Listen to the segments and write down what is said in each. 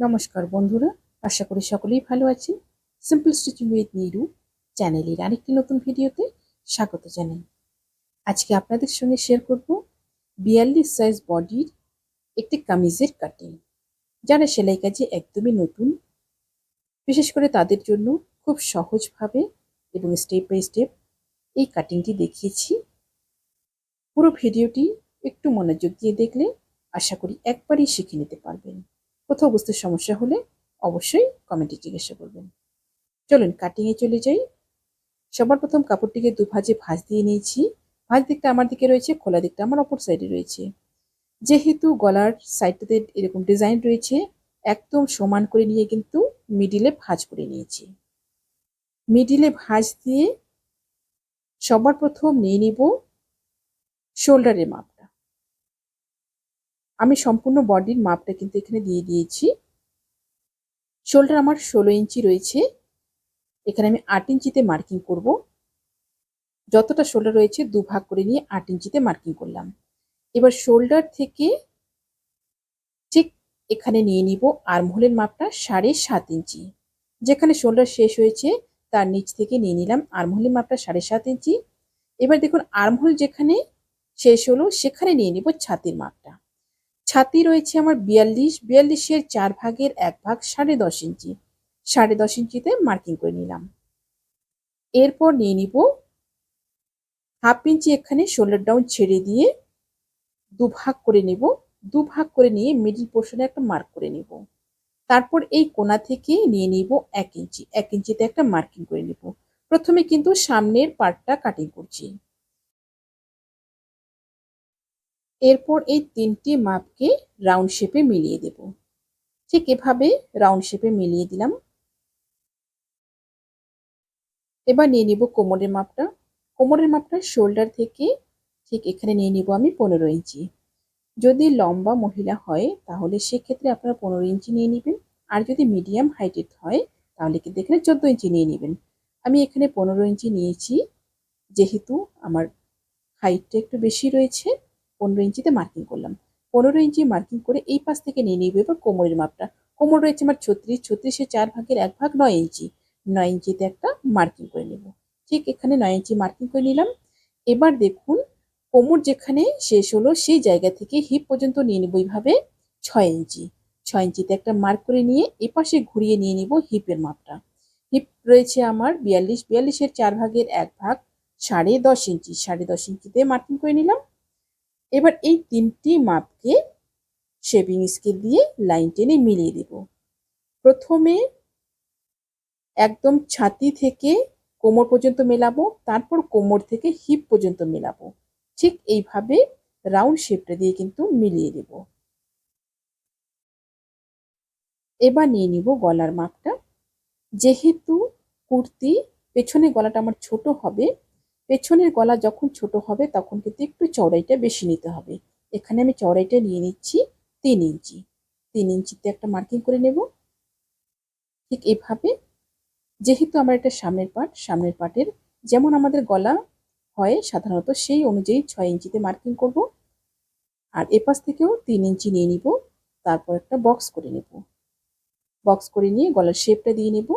নমস্কার বন্ধুরা, আশা করি সকলেই ভালো আছেন। সিম্পল স্টিচিং উইথ নিরু চ্যানেলের আরেকটি নতুন ভিডিওতে স্বাগত জানাই। আজকে আপনাদের সঙ্গে শেয়ার করব বিয়াল্লিশ সাইজ বডির একটি কামিজের কাটিং যারা সেলাই কাজে একদমই নতুন, বিশেষ করে তাদের জন্য খুব সহজভাবে এবং স্টেপ বাই স্টেপ এই কাটিংটি দেখিয়েছি। পুরো ভিডিওটি একটু মনোযোগ দিয়ে দেখলে আশা করি একবারই শিখে নিতে পারবেন। কোথাও বুঝতে সমস্যা হলে অবশ্যই কমেন্টে জিজ্ঞাসা করবেন। চলুন কাটিংয়ে চলে যাই। সবার প্রথম কাপড়টিকে দু ভাজে দিয়ে নিয়েছি। ভাঁজ দিকটা আমার দিকে রয়েছে, খোলা দিকটা আমার অপর সাইডে রয়েছে। যেহেতু গলার সাইডটাতে এরকম ডিজাইন রয়েছে, একদম সমান করে নিয়ে কিন্তু মিডিলে ভাঁজ করে নিয়েছি। মিডিলে ভাঁজ দিয়ে সবার প্রথম নিয়ে নিব শোল্ডারের মাপটা আমি সম্পূর্ণ বডির মাপটা কিন্তু এখানে দিয়ে দিয়েছি। শোল্ডার আমার ষোলো ইঞ্চি রয়েছে। এখানে আমি আট ইঞ্চিতে মার্কিং করব। যতটা শোল্ডার রয়েছে দু ভাগ করে নিয়ে আট ইঞ্চিতে মার্কিং করলাম। এবার শোল্ডার থেকে ঠিক এখানে নিয়ে নিব আর্মহোলের মাপটা সাড়ে সাত ইঞ্চি। যেখানে শোল্ডার শেষ হয়েছে, তার নিচ থেকে নিয়ে নিলাম আর্মহোলের মাপটা সাড়ে সাত ইঞ্চি। এবার দেখুন, আর্মহোল যেখানে শেষ হলো, সেখানে নিয়ে নিব ছাতির মাপটা ছাতি রয়েছে আমার বিয়াল্লিশ, বিয়াল্লিশের চার ভাগের এক ভাগ সাড়ে দশ ইঞ্চি। সাড়ে দশ ইঞ্চিতে মার্কিং করে নিলাম। এরপর নিয়ে নিব হাফ ইঞ্চি এখানে শোল্ডার ডাউন ছেড়ে দিয়ে দু ভাগ করে নেব। দু ভাগ করে নিয়ে মিডিল পোর্শনে একটা মার্ক করে নেব। তারপর এই কোনা থেকে নিয়ে নিব এক ইঞ্চি। এক ইঞ্চিতে একটা মার্কিং করে নেব। প্রথমে কিন্তু সামনের পার্টটা কাটিং করছি। এরপর এই তিনটি মাপকে রাউন্ড শেপে মিলিয়ে দেব। ঠিক এভাবে রাউন্ড শেপে মিলিয়ে দিলাম। এবার নিয়ে নিব কোমরের মাপটা। কোমরের মাপটা শোল্ডার থেকে ঠিক এখানে নিয়ে নিব আমি পনেরো ইঞ্চি। যদি লম্বা মহিলা হয়, তাহলে সেক্ষেত্রে আপনারা পনেরো ইঞ্চি নিয়ে নেবেন। আর যদি মিডিয়াম হাইটের হয়, তাহলে কিন্তু এখানে চোদ্দ ইঞ্চি নিয়ে নেবেন। আমি এখানে পনেরো ইঞ্চি নিয়েছি, যেহেতু আমার হাইটটা একটু বেশি রয়েছে। পনেরো ইঞ্চিতে মার্কিং করলাম। পনেরো ইঞ্চি মার্কিং করে এই পাশ থেকে নিয়ে নিব এবার কোমরের মাপটা। কোমর রয়েছে আমার ছত্রিশ ছত্রিশের চার ভাগের এক ভাগ নয় ইঞ্চি। নয় ইঞ্চিতে একটা মার্কিং করে নেব। ঠিক এখানে নয় ইঞ্চি মার্কিং করে নিলাম। এবার দেখুন, কোমর যেখানে শেষ হলো সেই জায়গা থেকে হিপ পর্যন্ত নিয়ে নেব এইভাবে ছয় ইঞ্চি। ছয় ইঞ্চিতে একটা মার্ক করে নিয়ে এপাশে ঘুরিয়ে নিয়ে নিব হিপের মাপটা। হিপ রয়েছে আমার বিয়াল্লিশ, বিয়াল্লিশের চার ভাগের এক ভাগ সাড়ে দশ ইঞ্চি। সাড়ে দশ ইঞ্চিতে মার্কিং করে নিলাম। এবার এই তিনটি মাপকে শেপিং স্কেল দিয়ে লাইন টেনে মিলিয়ে দেব। প্রথমে একদম ছাতি থেকে কোমর পর্যন্ত মেলাবো, তারপর কোমর থেকে হিপ পর্যন্ত মেলাবো। ঠিক এইভাবে রাউন্ড শেপটা দিয়ে কিন্তু মিলিয়ে দেব। এবার নিয়ে নিব গলার মাপটা। যেহেতু কুর্তি, পেছনে গলাটা আমার ছোট হবে পেছনের গলা যখন ছোট হবে, তখন কিন্তু একটু চওড়াইটা বেশি নিতে হবে। এখানে আমি চওড়াইটা নিয়ে নিচ্ছি তিন ইঞ্চি। তিন ইঞ্চিতে একটা মার্কিং করে নেব। ঠিক এভাবে। যেহেতু আমার এটা সামনের পার্ট সামনের পার্টের যেমন আমাদের গলা হয়, সাধারণত সেই অনুযায়ী ছয় ইঞ্চিতে মার্কিং করব। আর এপাশ থেকেও তিন ইঞ্চি নিয়ে নিব। তারপর একটা বক্স করে নেব। বক্স করে নিয়ে গলার শেপটা দিয়ে নেব।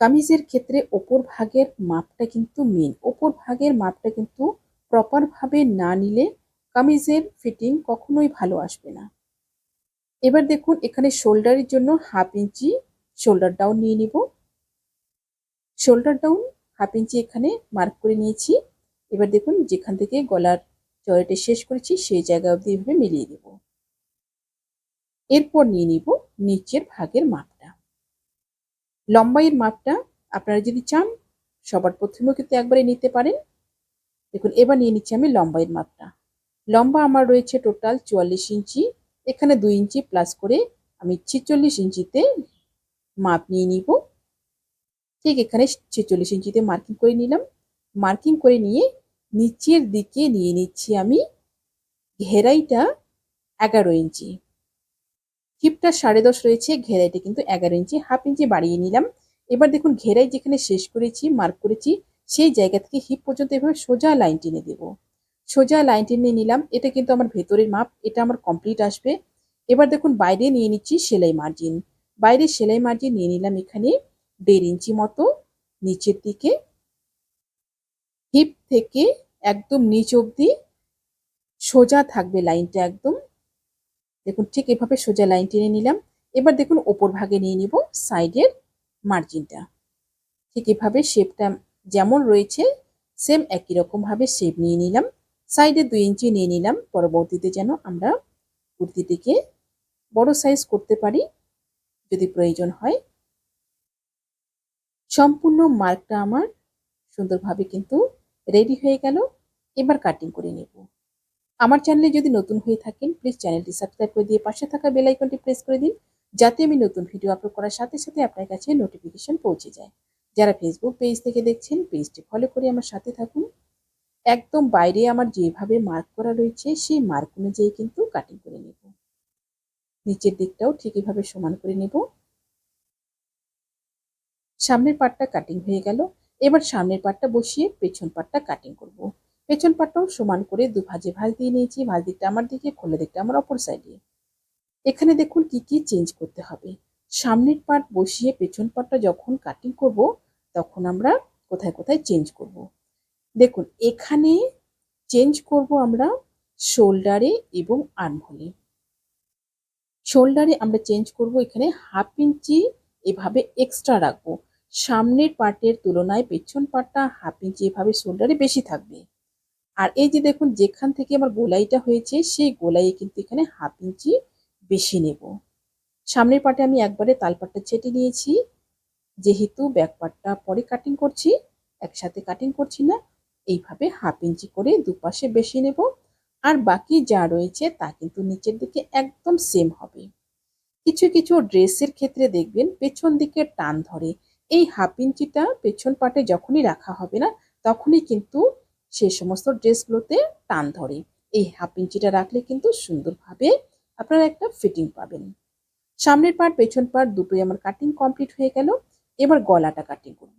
কামিজের ক্ষেত্রে ওপর ভাগের মাপটা কিন্তু মেন ওপর ভাগের মাপটা কিন্তু প্রপারভাবে না নিলে কামিজের ফিটিং কখনোই ভালো আসবে না। এবার দেখুন, এখানে শোল্ডারের জন্য হাফ ইঞ্চি শোল্ডার ডাউন নিয়ে নিব। শোল্ডার ডাউন হাফ ইঞ্চি এখানে মার্ক করে নিয়েছি। এবার দেখুন, যেখান থেকে গলার চড়াটা শেষ করেছি, সেই জায়গা অবধি এভাবে মিলিয়ে দেব এরপর নিয়ে নিব নিচের ভাগের মাপটা লম্বাইয়ের মাপটা আপনারা যদি চান, সবার প্রথমেও কিন্তু একবারে নিতে পারেন। দেখুন, এবার নিয়ে নিচ্ছি আমি লম্বাইয়ের মাপটা। লম্বা আমার রয়েছে টোটাল চুয়াল্লিশ ইঞ্চি। এখানে দুই ইঞ্চি প্লাস করে আমি ছেচল্লিশ ইঞ্চিতে মাপ নিয়ে নিব। ঠিক এখানে ছেচল্লিশ ইঞ্চিতে মার্কিং করে নিলাম। মার্কিং করে নিয়ে নিচের দিকে নিয়ে নিচ্ছি আমি ঘেরাইটা এগারো ইঞ্চি। হিপটা সাড়ে দশ রয়েছে, ঘেরাইটা কিন্তু এগারো ইঞ্চি, হাফ ইঞ্চি বাড়িয়ে নিলাম। এবার দেখুন ঘেরাই যেখানে শেষ করেছি মার্ক করেছি, সেই জায়গা থেকে হিপ পর্যন্ত এভাবে সোজা লাইন টেনে দেব। সোজা লাইন টেনে নিলাম, এটা কিন্তু আমার ভেতরের মাপ, এটা আমার কমপ্লিট আসবে। এবার দেখুন বাইরে নিয়ে নিচ্ছি সেলাই মার্জিন বাইরে সেলাই মার্জিন নিয়ে নিলাম এখানে দেড় ইঞ্চি মতো, নিচের দিকে হিপ থেকে একদম নিচ অবধি সোজা থাকবে লাইনটা একদম। দেখুন ঠিক এভাবে সোজা লাইন টেনে নিলাম। এবার দেখুন ওপর ভাগে নিয়ে নিব সাইডের মার্জিনটা ঠিক এভাবে শেপটা যেমন রয়েছে সেম একই রকমভাবে শেপ নিয়ে নিলাম। সাইডে দুই ইঞ্চি নিয়ে নিলাম। পরবর্তীতে যেন আমরা কুর্তিটিকে বড় সাইজ করতে পারি, যদি প্রয়োজন হয়। সম্পূর্ণ মার্কটা আমার সুন্দরভাবে কিন্তু রেডি হয়ে গেল। এবার কাটিং করে নেব। আমার চ্যানেলে যদি নতুন হয়ে থাকেন প্লিজ চ্যানেলটি সাবস্ক্রাইব করে দিয়ে পাশে থাকা বেল আইকনটি প্রেস করে দিন, যাতে আমি নতুন ভিডিও আপলোড করার সাথে সাথে আপনার কাছে নোটিফিকেশন পৌঁছে যায়। যারা ফেসবুক পেজ থেকে দেখছেন পেজটি ফলো করে আমার সাথে থাকুন। একদম বাইরে আমার যেভাবে মার্ক করা রয়েছে, সেই মার্ক অনুযায়ী কিন্তু কাটিং করে নেব। নিচের দিকটাও ঠিক এভাবে সমান করে নেব। সামনের পাটটা কাটিং হয়ে গেল। এবার সামনের পাটটা বসিয়ে পেছন পাটটা কাটিং করব। পেছন পাটটাও সমান করে দু ভাজে ভাজ দিয়ে নিয়েছি, ভাজ দিকটা আমার দিকে, খোলা দিকটা আমার অপর সাইডে এখানে দেখুন কি কি চেঞ্জ করতে হবে। সামনের পাট বসিয়ে পেছন পাটটা যখন কাটিং করব, তখন আমরা কোথায় কোথায় চেঞ্জ করব। দেখুন, এখানে চেঞ্জ করব আমরা শোল্ডারে এবং আর্মহোলে শোল্ডারে আমরা চেঞ্জ করব এখানে হাফ ইঞ্চি এভাবে এক্সট্রা রাখব। সামনের পার্টের তুলনায় পেছন পার্টটা হাফ ইঞ্চি এভাবে শোল্ডারে বেশি থাকবে। আর এই যে দেখুন, যেখান থেকে আমার গোলাইটা হয়েছে, সেই গোলাইয়ে কিন্তু এখানে হাফ ইঞ্চি বেশি নেব। সামনের পাটে আমি একবারে তালপাটটা ছেটে নিয়েছি। যেহেতু ব্যাক পার্টটা পরে কাটিং করছি, একসাথে কাটিং করছি না, এইভাবে হাফ ইঞ্চি করে দুপাশে বেশি নেব। আর বাকি যা রয়েছে তা কিন্তু নিচের দিকে একদম সেম হবে। কিছু কিছু ড্রেসের ক্ষেত্রে দেখবেন, পেছন দিকে টান ধরে। এই হাফ ইঞ্চিটা পেছন পাটে যখনই রাখা হবে না, তখনই কিন্তু সেই সমস্ত ড্রেসগুলোতে টান ধরে। এই হাফ ইঞ্চিটা রাখলে কিন্তু সুন্দরভাবে আপনারা একটা ফিটিং পাবেন। সামনের পার্ট পেছন পার্ট দুটোই আমার কাটিং কমপ্লিট হয়ে গেল। এবার গলাটা কাটিং করব।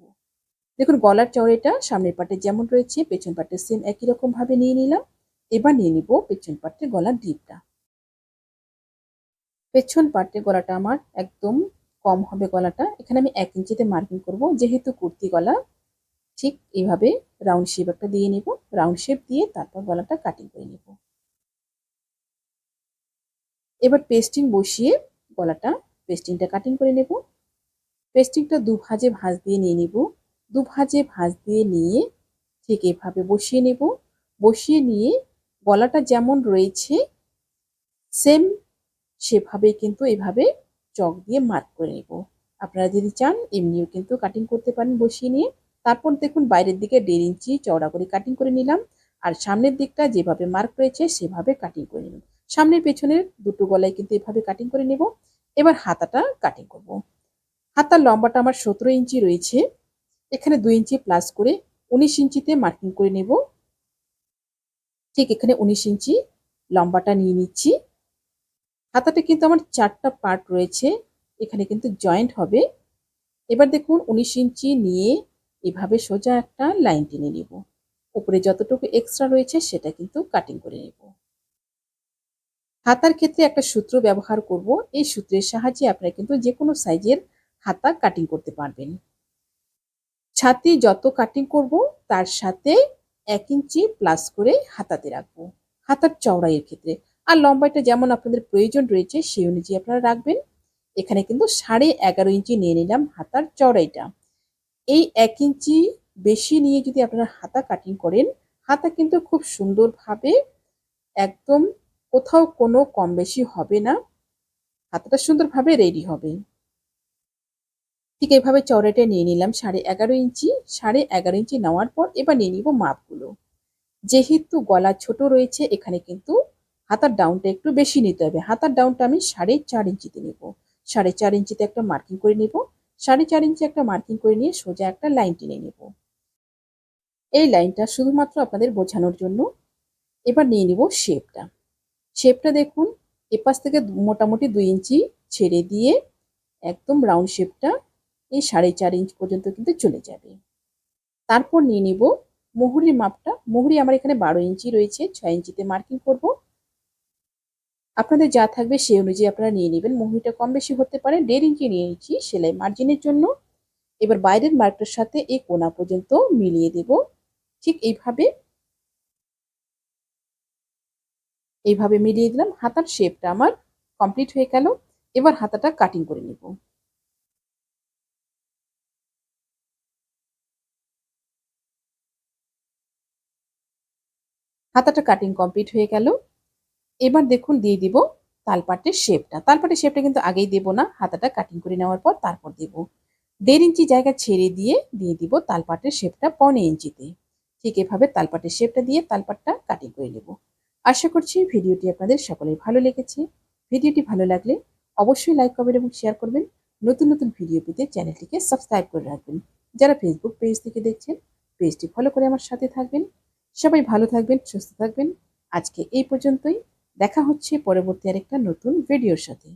দেখুন, গলার চড়েটা সামনের পার্টে যেমন রয়েছে, পেছন পার্টে সেম একই রকম ভাবে নিয়ে নিলাম। এবার নিয়ে নিব পেছন পার্টে গলার ডিপটা পেছন পার্টে গলাটা আমার একদম কম হবে গলাটা। এখানে আমি এক ইঞ্চিতে মার্কিং করব, যেহেতু কুর্তি গলা। ঠিক এইভাবে রাউন্ড শেপ একটা দিয়ে নিব। রাউন্ড শেপ দিয়ে তারপর গলাটা কাটিং করে নিব। এবার পেস্টিং বসিয়ে গলাটা পেস্টিংটা কাটিং করে নেব। পেস্টিংটা দু ভাজে ভাজ দিয়ে নিয়ে নিব। দু ভাজে ভাজ দিয়ে নিয়ে ঠিক এভাবে বসিয়ে নেব। বসিয়ে নিয়ে গলাটা যেমন রয়েছে সেম সেভাবে কিন্তু এভাবে চক দিয়ে মার্ক করে নেব। আপনারা যদি চান, এমনিও কিন্তু কাটিং করতে পারেন বসিয়ে নিয়ে। তারপর দেখুন বাইরের দিকে দেড় ইঞ্চি চওড়া করে কাটিং করে নিলাম। আর সামনের দিকটা যেভাবে মার্ক রয়েছে সেভাবে কাটিং করে নিলাম। সামনের পেছনের দুটো গলায় কিন্তু এভাবে কাটিং করে নেব। এবার হাতাটা কাটিং করব। হাতার লম্বাটা আমার সতেরো ইঞ্চি রয়েছে। এখানে দুই ইঞ্চি প্লাস করে উনিশ ইঞ্চিতে মার্কিং করে নেব। ঠিক এখানে উনিশ ইঞ্চি লম্বাটা নিয়ে নিচ্ছি। হাতাটা কিন্তু আমার চারটা পার্ট রয়েছে। এখানে কিন্তু জয়েন্ট হবে। এবার দেখুন উনিশ ইঞ্চি নিয়ে এভাবে সোজা একটা লাইন টেনে নেব। উপরে যতটুকু এক্সট্রা রয়েছে সেটা কিন্তু কাটিং করে নেব। হাতার ক্ষেত্রে একটা সূত্র ব্যবহার করব। এই সূত্রের সাহায্যে আপনারা কিন্তু যে কোনো সাইজের হাতা কাটিং করতে পারবেন। ছাতি যত কাটিং করব, তার সাথে এক ইঞ্চি প্লাস করে হাতাতে রাখব। হাতার চওড়াইয়ের ক্ষেত্রে। আর লম্বাইটা যেমন আপনাদের প্রয়োজন রয়েছে, সেই অনুযায়ী আপনারা রাখবেন। এখানে কিন্তু সাড়ে এগারো ইঞ্চি নিয়ে নিলাম হাতার চওড়াইটা। এই এক ইঞ্চি বেশি নিয়ে যদি আপনারা হাতা কাটিং করেন, হাতা কিন্তু খুব সুন্দরভাবে একদম কোথাও কোনো কম বেশি হবে না। হাতাটা সুন্দরভাবে রেডি হবে। ঠিক এইভাবে চওড়াটা নিয়ে নিলাম সাড়ে এগারো ইঞ্চি। সাড়ে এগারো ইঞ্চি নেওয়ার পর এবার নিয়ে নিব মাপগুলো। যেহেতু গলা ছোট রয়েছে, এখানে কিন্তু হাতার ডাউনটা একটু বেশি নিতে হবে। হাতার ডাউনটা আমি সাড়ে চার ইঞ্চিতে নেব। সাড়ে চার ইঞ্চিতে একটা মার্কিং করে নেব। সাড়ে চার ইঞ্চি একটা মার্কিং করে নিয়ে সোজা একটা লাইন টেনে নেব। এই লাইনটা শুধুমাত্র আপনাদের বোঝানোর জন্য। এবার নিয়ে নিব শেপটা। শেপটা দেখুন, এপাশ থেকে মোটামুটি দুই ইঞ্চি ছেড়ে দিয়ে একদম রাউন্ড শেপটা এই সাড়ে চার ইঞ্চ পর্যন্ত কিন্তু চলে যাবে। তারপর নিয়ে নিব, মুহুরির মাপটা। মুহুরি আমার এখানে বারো ইঞ্চি রয়েছে, ছয় ইঞ্চিতে মার্কিং করব। আপনাদের যা থাকবে সেই অনুযায়ী আপনারা নিয়ে নেবেন। মুহুরিটা কম বেশি হতে পারে। দেড় ইঞ্চি নিয়ে নিচ্ছি সেলাই মার্জিনের জন্য। এবার বাইরের মার্কটার সাথে এই কোনা পর্যন্ত মিলিয়ে দেব। ঠিক এইভাবে। এইভাবে মিলিয়ে দিলাম। হাতার শেপটা আমার কমপ্লিট হয়ে গেল। এবার হাতাটা কাটিং করে নেব। হাতাটা কাটিং কমপ্লিট হয়ে গেল। এবার দেখুন দিয়ে দিব তালপাটের শেপটা তালপাটের শেপটা কিন্তু আগেই দেব না, হাতাটা কাটিং করে নেওয়ার পর তারপর দেব। দেড় ইঞ্চি জায়গা ছেড়ে দিয়ে দিয়ে দিব তালপাটের শেপটা পনে ইঞ্চিতে। ঠিক এভাবে তালপাটের শেপটা দিয়ে তালপাটটা কাটিং করে নেব। আশা করছি ভিডিওটি আপনাদের সকলের ভালো লেগেছে। ভিডিওটি ভালো লাগলে অবশ্যই লাইক করবেন এবং শেয়ার করবেন। নতুন নতুন ভিডিও পেতে চ্যানেলটিকে সাবস্ক্রাইব করে রাখবেন। যারা ফেসবুক পেজ থেকে দেখছেন পেজটি ফলো করে আমার সাথে থাকবেন। সবাই ভালো থাকবেন, সুস্থ থাকবেন। আজকে এই পর্যন্তই। দেখা হচ্ছে পরবর্তী আরেকটা নতুন ভিডিওর সাথে।